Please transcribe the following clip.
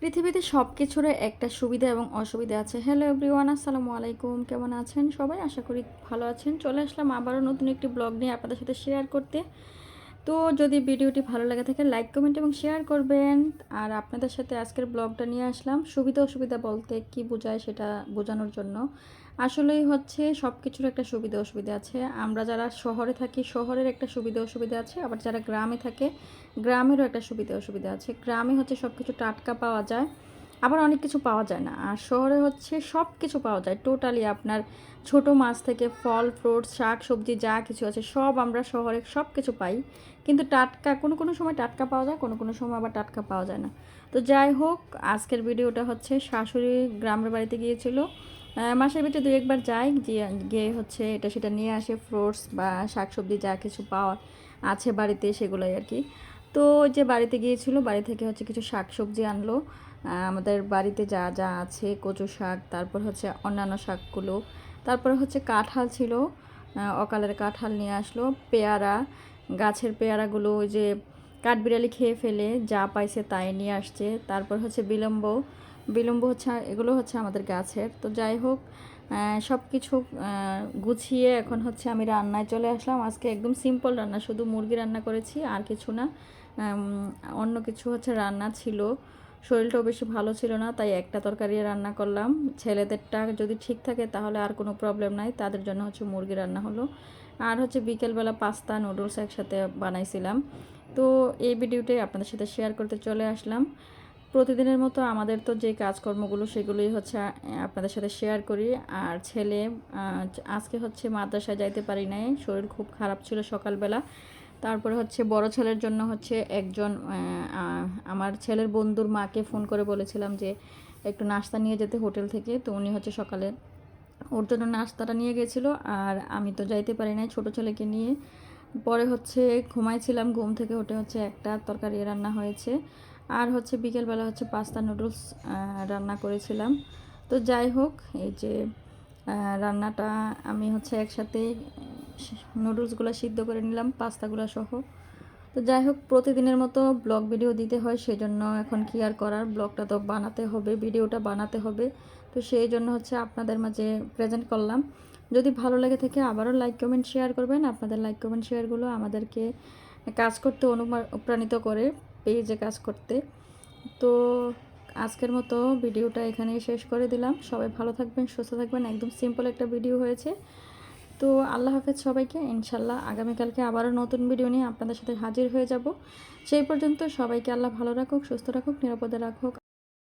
পৃথিবীতে সব কিছুর একটা সুবিধা এবং অসুবিধা আছে। হ্যালো এভরিওয়ান আসসালামু আলাইকুম। কেমন আছেন সবাই? আশা করি ভালো আছেন। চলে আসলাম আবারও নতুন একটি ব্লগ নিয়ে আপনাদের সাথে শেয়ার করতে। তো যদি ভিডিওটি ভালো লাগে থাকে লাইক কমেন্ট এবং শেয়ার করবেন। আর আপনাদের সাথে আজকের ব্লগটা নিয়ে আসলাম। সুবিধা অসুবিধা বলতে কি বোঝায় সেটা বোঝানোর জন্য। আসলেই হচ্ছে সব কিছুর একটা সুবিধা অসুবিধা আছে। আমরা যারা শহরে থাকি, শহরের একটা সুবিধা অসুবিধা আছে। আবার যারা গ্রামে থাকে, গ্রামেরও একটা সুবিধা অসুবিধা আছে। গ্রামে হচ্ছে সব কিছু টাটকা পাওয়া যায়। আবার অনেক কিছু পাওয়া যায় না। আর শহরে হচ্ছে সব কিছু পাওয়া যায়। টোটালি আপনার ছোট মাছ থেকে ফল ফ্রুটস শাক, সবজি, যা কিছু আছে, সব আমরা শহরে সব কিছু পাই। কিন্তু টাটকা, কোনো কোনো সময় টাটকা পাওয়া যায়, কোনো কোনো সময় আবার টাটকা পাওয়া যায় না। তো যাই হোক, আজকের ভিডিওটা হচ্ছে শাশুড়ি গ্রামের বাড়িতে গিয়েছিল। মাসের ভিতরে দু একবার যাই গিয়ে গিয়ে হচ্ছে এটা সেটা নিয়ে আসে ফ্রুটস বা শাকসবজি যা কিছু পাওয়া আছে বাড়িতে সেগুলোই আর কি। তো যে বাড়িতে গিয়েছিল, বাড়ি থেকে হচ্ছে কিছু শাকসবজি আনলো। আমাদের বাড়িতে যা যা আছে, কচু শাক, তারপর হচ্ছে অন্যান্য শাকগুলো, তারপর হচ্ছে কাঁঠাল ছিল অকালের কাঁঠাল নিয়ে আসলো, পেয়ারা, গাছের পেয়ারাগুলো ওই যে কাঠবিড়ালি খেয়ে ফেলে, যা পাইছে তাই নিয়ে আসছে, তারপর হচ্ছে বিলম্ব বিলম্ব হচ্ছে, এগুলো হচ্ছে আমাদের গাছের, তো যাই হোক সব কিছু গুছিয়ে এখন হচ্ছে আমি রান্নায় চলে আসলাম, আজকে একদম সিম্পল রান্না, শুধু মুরগি রান্না করেছি, আর কিছু না অন্য কিছু হচ্ছে রান্না ছিল শরীরটাও বেশি ভালো ছিল না, তাই একটা তরকারি রান্না করলাম। ছেলেদেরটা যদি ঠিক থাকে তাহলে আর কোনো প্রবলেম নাই, তাদের জন্য হচ্ছে মুরগি রান্না হলো। আর হচ্ছে বিকেলবেলা পাস্তা, নুডলস একসাথে বানাইছিলাম। তো এই ভিডিওটাই আপনাদের সাথে শেয়ার করতে চলে আসলাম। প্রতিদিনের মতো আমাদের তো যে কাজকর্মগুলো সেগুলোই হচ্ছে আপনাদের সাথে শেয়ার করি। আর ছেলে আজকে হচ্ছে মাদ্রাসায় যাইতে পারি নাই, শরীর খুব খারাপ ছিল সকালবেলা। তারপরে হচ্ছে বড় ছেলের জন্য হচ্ছে একজন আমার ছেলের বন্ধুর মাকে ফোন করে বলেছিলাম যে একটু নাস্তা নিয়ে যেতে হোটেল থেকে। তো উনি হচ্ছে সকালে ওর জন্য নাস্তাটা নিয়ে গেছিল আর আমি তো যাইতে পারি নাই ছোটো ছেলেকে নিয়ে। পরে হচ্ছে ঘুমাইছিলাম, ঘুম থেকে উঠে হচ্ছে একটা তরকারি রান্না হয়েছে। আর হচ্ছে বিকেলবেলা হচ্ছে পাস্তা নুডলস রান্না করেছিলাম। তো যাই হোক, এই যে রান্নাটা আমি হচ্ছে একসাথে নুডলসগুলো সিদ্ধ করে নিলাম, পাস্তাগুলো সহ। তো যাই হোক, প্রতিদিনের মতো ব্লগ ভিডিও দিতে হয়, সেজন্য এখন কি আর করার? ব্লগটা তো বানাতে হবে, ভিডিওটা বানাতে হবে। তো সেই জন্য হচ্ছে আপনাদের মাঝে প্রেজেন্ট করলাম। যদি ভালো লাগে থেকে আবারও লাইক কমেন্ট শেয়ার করবেন। আপনাদের লাইক কমেন্ট শেয়ারগুলো আমাদেরকে কাজ করতে অনুপ্রাণিত করে পেজে কাজ করতে। তো আজকের মতো ভিডিওটা এখানেই শেষ করে দিলাম। সবাই ভালো থাকবেন, সুস্থ থাকবেন। একদম সিম্পল একটা ভিডিও হয়েছে। তো আল্লাহ হাফেজ সবাইকে ইনশাল্লাহ আগামীকালকে আবারও নতুন ভিডিও নিয়ে আপনাদের সাথে হাজির হয়ে যাব। সেই পর্যন্ত সবাইকে আল্লাহ ভালো রাখুক, সুস্থ রাখুক, নিরাপদে রাখুক।